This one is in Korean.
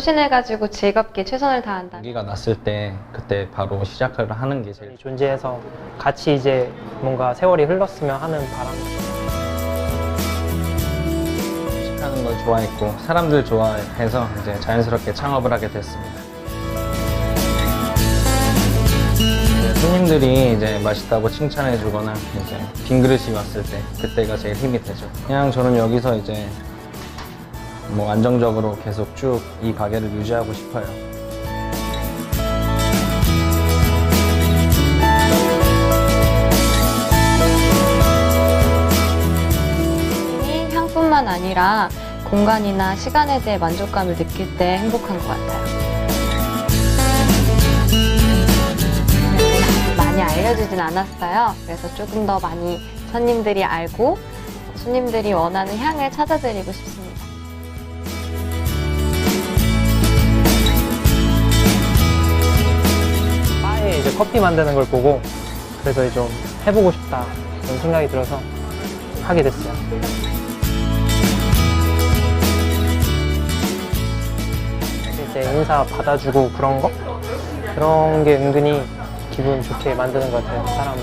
소신해가지고 즐겁게 최선을 다한다. 용기가 났을 때 그때 바로 시작을 하는 게 제일 존재해서 같이 이제 뭔가 세월이 흘렀으면 하는 바람. 하는 걸 좋아했고 사람들 좋아해서 이제 자연스럽게 창업을 하게 됐습니다. 이제 손님들이 이제 맛있다고 칭찬해주거나 이제 빈 그릇이 왔을 때 그때가 제일 힘이 되죠. 그냥 저는 여기서 이제 뭐 안정적으로 계속 쭉 이 가게를 유지하고 싶어요. 이 향뿐만 아니라 공간이나 시간에 대해 만족감을 느낄 때 행복한 것 같아요. 많이 알려주진 않았어요. 그래서 조금 더 많이 손님들이 알고 손님들이 원하는 향을 찾아드리고 싶습니다. 커피 만드는 걸 보고 그래서 좀 해보고 싶다 그런 생각이 들어서 하게 됐어요. 이제 인사 받아주고 그런 거 그런 게 은근히 기분 좋게 만드는 것 같아요 사람을.